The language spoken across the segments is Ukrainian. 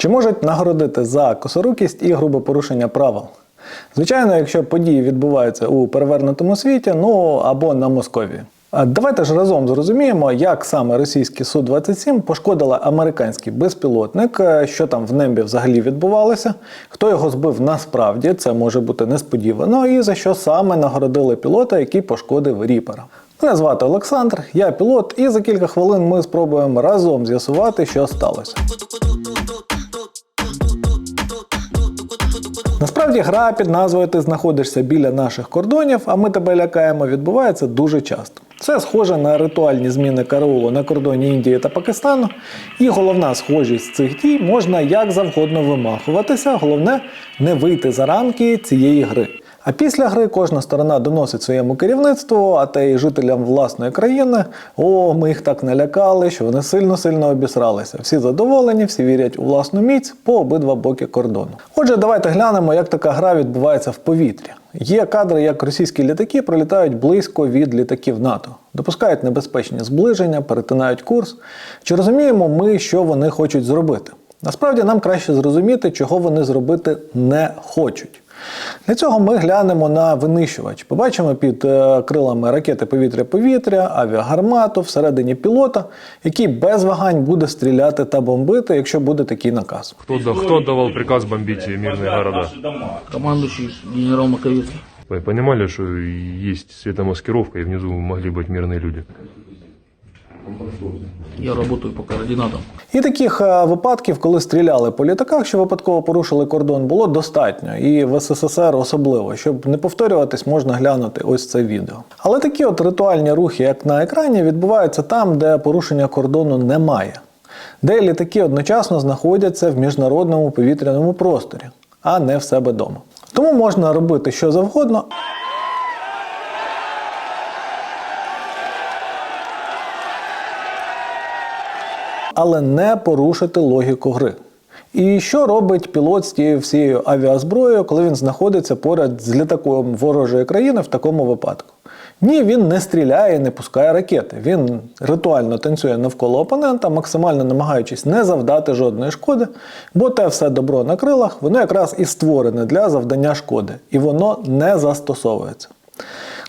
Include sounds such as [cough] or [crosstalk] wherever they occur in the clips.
Чи можуть нагородити за косорукість і грубе порушення правил? Звичайно, якщо події відбуваються у перевернутому світі, ну або на Московії. Давайте ж разом зрозуміємо, як саме російський Су-27 пошкодила американський безпілотник, е, що там в небі взагалі відбувалося, хто його збив насправді, це може бути несподівано, і за що саме нагородили пілота, який пошкодив ріпера. Мене звати Олександр, я пілот, і за кілька хвилин ми спробуємо разом з'ясувати, що сталося. Насправді гра під назвою Ти знаходишся біля наших кордонів, а ми тебе лякаємо, відбувається дуже часто. Це схоже на ритуальні зміни караулу на кордоні Індії та Пакистану, і головна схожість цих дій можна як завгодно вимахуватися, головне не вийти за рамки цієї гри. А після гри кожна сторона доносить своєму керівництву, а те й жителям власної країни. О, ми їх так налякали, що вони сильно-сильно обісралися. Всі задоволені, всі вірять у власну міць по обидва боки кордону. Отже, давайте глянемо, як така гра відбувається в повітрі. Є кадри, як російські літаки пролітають близько від літаків НАТО, допускають небезпечні зближення, перетинають курс. Чи розуміємо ми, що вони хочуть зробити? Насправді нам краще зрозуміти, чого вони зробити не хочуть. Для цього ми глянемо на винищувач. Побачимо під е, крилами ракети повітря-повітря, авіагармату всередині пілота, який без вагань буде стріляти та бомбити, якщо буде такий наказ. Кто, да- кто давал приказ бомбить мирные города? Командующий генерал Маковецкий. Вы понимали, что есть светомаскировка и внизу могли быть мирные люди? Я работаю по координатам. І таких е, випадків, коли стріляли по літаках, що випадково порушили кордон, було достатньо. І в СССР особливо. Щоб не повторюватись, можна глянути ось це відео. Але такі от ритуальні рухи, як на екрані, відбуваються там, де порушення кордону немає, де літаки одночасно знаходяться в міжнародному повітряному просторі, а не в себе вдома. Тому можна робити що завгодно, але не порушити логіку гри. І що робить пілот з тією всією авіазброєю, коли він знаходиться поряд з літаком ворожої країни в такому випадку? Ні, він не стріляє, і не пускає ракети. Він ритуально танцює навколо опонента, максимально намагаючись не завдати жодної шкоди, бо те все добро на крилах, воно якраз і створене для завдання шкоди, і воно не застосовується.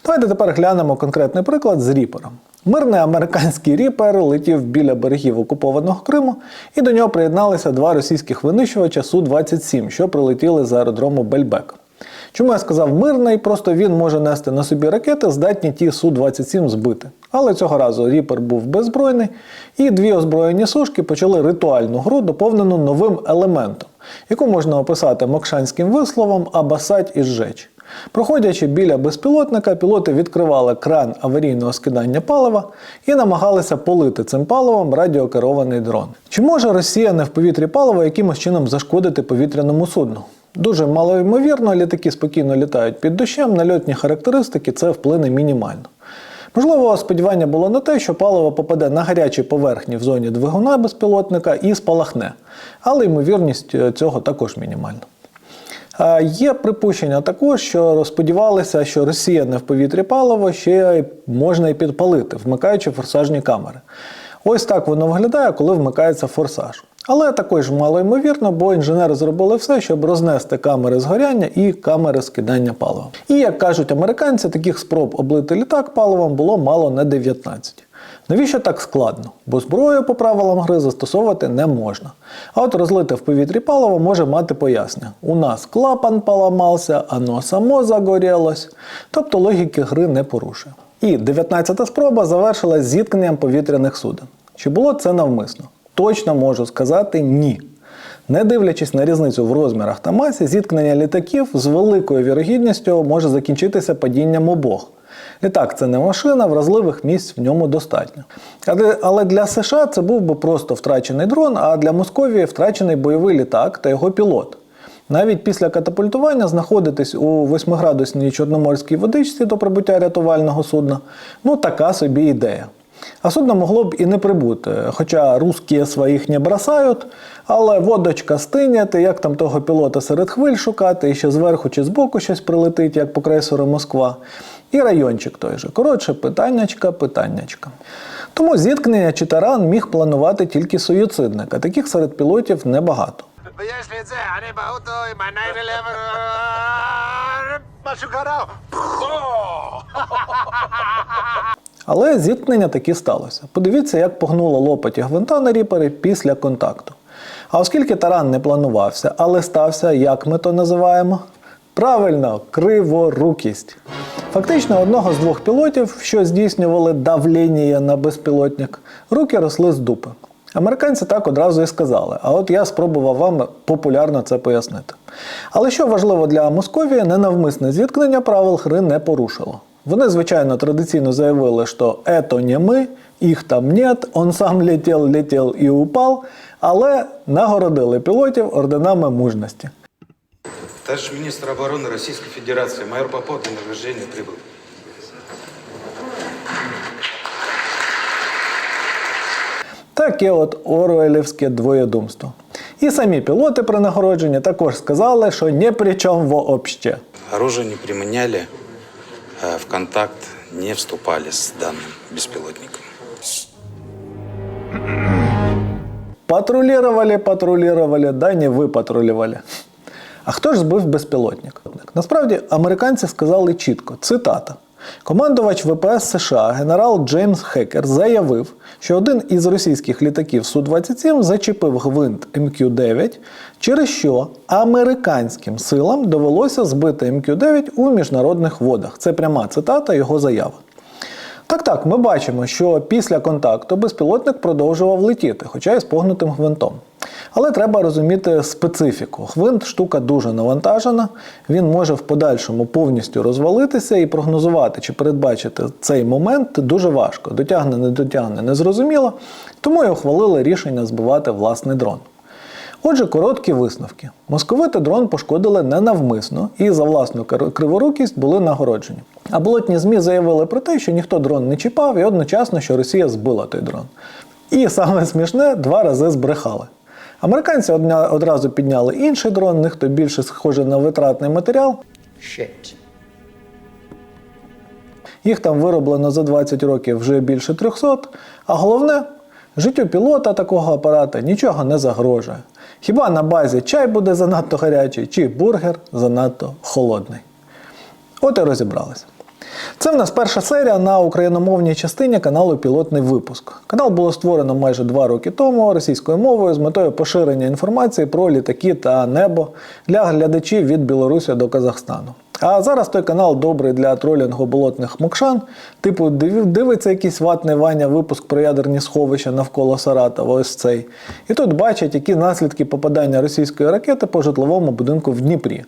Давайте тепер глянемо конкретний приклад з ріпером. Мирний американський ріпер летів біля берегів окупованого Криму, і до нього приєдналися два російських винищувача Су-27, що прилетіли з аеродрому Бельбек. Чому я сказав мирний? Просто він може нести на собі ракети, здатні ті Су-27 збити. Але цього разу ріпер був беззбройний, і дві озброєні сушки почали ритуальну гру, доповнену новим елементом, яку можна описати мокшанським висловом абасать і зжечь. Проходячи біля безпілотника, пілоти відкривали кран аварійного скидання палива і намагалися полити цим паливом радіокерований дрон. Чи може Росія не в повітрі паливо якимось чином зашкодити повітряному судну? Дуже малоймовірно, літаки спокійно літають під дощем, на льотні характеристики це вплине мінімально. Можливо, сподівання було на те, що паливо попаде на гарячі поверхні в зоні двигуна безпілотника і спалахне, але ймовірність е, цього також мінімальна. Є припущення також, що сподівалися, що Росія не в повітрі паливо ще можна і підпалити, вмикаючи форсажні камери. Ось так воно виглядає, коли вмикається форсаж. Але також мало ймовірно, бо інженери зробили все, щоб рознести камери згоряння і камери скидання палива. І як кажуть американці, таких спроб облити літак паливом було мало не 19. Навіщо так складно? Бо зброю по правилам гри застосовувати не можна. А от розлите в повітрі паливо може мати пояснення. У нас клапан поламався, оно само загорілось. Тобто логіки гри не порушує. І 19-та спроба завершилась зіткненням повітряних суден. Чи було це навмисно? Точно можу сказати ні. Не дивлячись на різницю в розмірах та масі, зіткнення літаків з великою вірогідністю може закінчитися падінням обох. Літак це не машина, вразливих місць в ньому достатньо. Але, для США це був би просто втрачений дрон, а для Московії втрачений бойовий літак та його пілот. Навіть після катапультування знаходитись у 8-градусній чорноморській водичці до прибуття рятувального судна ну така собі ідея. А судно могло б і не прибути, хоча русські своїх не бросають, але водочка стине, ти як там того пілота серед хвиль шукати, і ще зверху чи збоку щось прилетить, як по крейсеру Москва. І райончик той же. Коротше, питаннячка, питаннячка. Тому зіткнення чи таран міг планувати тільки суїцидник, а таких серед пілотів небагато. [laughs] Але зіткнення таки сталося. Подивіться, як погнуло лопаті гвинта на ріпери після контакту. А оскільки таран не планувався, але стався, як ми то називаємо, правильно, криворукість. Фактично, одного з двох пілотів, що здійснювали давління на безпілотник, руки росли з дупи. Американці так одразу і сказали, а от я спробував вам популярно це пояснити. Але що важливо для Московії, ненавмисне зіткнення правил гри не порушило. Вони, звичайно, традиційно заявили, що «ето не ми, їх там нет, он сам летів, летів і упав, але нагородили пілотів орденами мужності. Товарищ министр обороны Российской Федерации, майор Попов для награждения прибыл. Таке от Оруелівське двоєдумство. І самі пілоти при нагородженні також сказали, що ні при чому вообще. Оружие не применяли, э, в контакт не вступали с данным беспилотником. Патрулювали, патрулювали, да не ви патрулювали. А хто ж збив безпілотник? Насправді американці сказали чітко: цитата. Командувач ВПС США генерал Джеймс Хекер заявив, що один із російських літаків Су-27 зачепив гвинт МК-9, через що американським силам довелося збити МК-9 у міжнародних водах. Це пряма цитата його заяви. Так, так, ми бачимо, що після контакту безпілотник продовжував летіти, хоча й з погнутим гвинтом. Але треба розуміти специфіку. Гвинт штука дуже навантажена, він може в подальшому повністю розвалитися і прогнозувати чи передбачити цей момент дуже важко. Дотягне, не дотягне, незрозуміло, тому і ухвалили рішення збивати власний дрон. Отже, короткі висновки. Московити дрон пошкодили ненавмисно і за власну криворукість були нагороджені. А болотні ЗМІ заявили про те, що ніхто дрон не чіпав, і одночасно, що Росія збила той дрон. І саме смішне, два рази збрехали. Американці одня- одразу підняли інший дрон, в них то більше схоже на витратний матеріал. Їх там вироблено за 20 років вже більше 300, а головне, життю пілота такого апарата нічого не загрожує. Хіба на базі чай буде занадто гарячий, чи бургер занадто холодний. От і розібралися. Це в нас перша серія на україномовній частині каналу Пілотний випуск. Канал було створено майже два роки тому російською мовою з метою поширення інформації про літаки та небо для глядачів від Білорусі до Казахстану. А зараз той канал добрий для тролінгу болотних мокшан. Типу, дивиться якийсь ватний Ваня випуск про ядерні сховища навколо Саратова, ось цей. І тут бачать, які наслідки попадання російської ракети по житловому будинку в Дніпрі.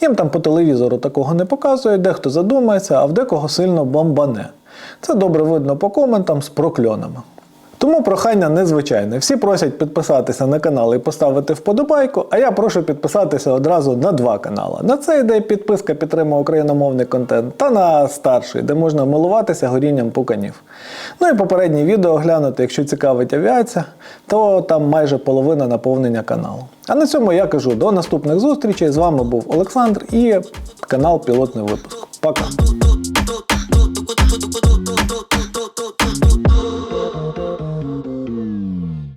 Їм там по телевізору такого не показують, дехто задумається, а в декого сильно бомбане. Це добре видно по коментам з прокльонами. Тому прохання незвичайне. Всі просять підписатися на канал і поставити вподобайку, а я прошу підписатися одразу на два канали. На цей, де підписка підтримує україномовний контент, та на старший, де можна милуватися горінням пуканів. Ну і попереднє відео глянути, якщо цікавить авіація, то там майже половина наповнення каналу. А на цьому я кажу до наступних зустрічей. З вами був Олександр і канал Пілотний випуск. Пока!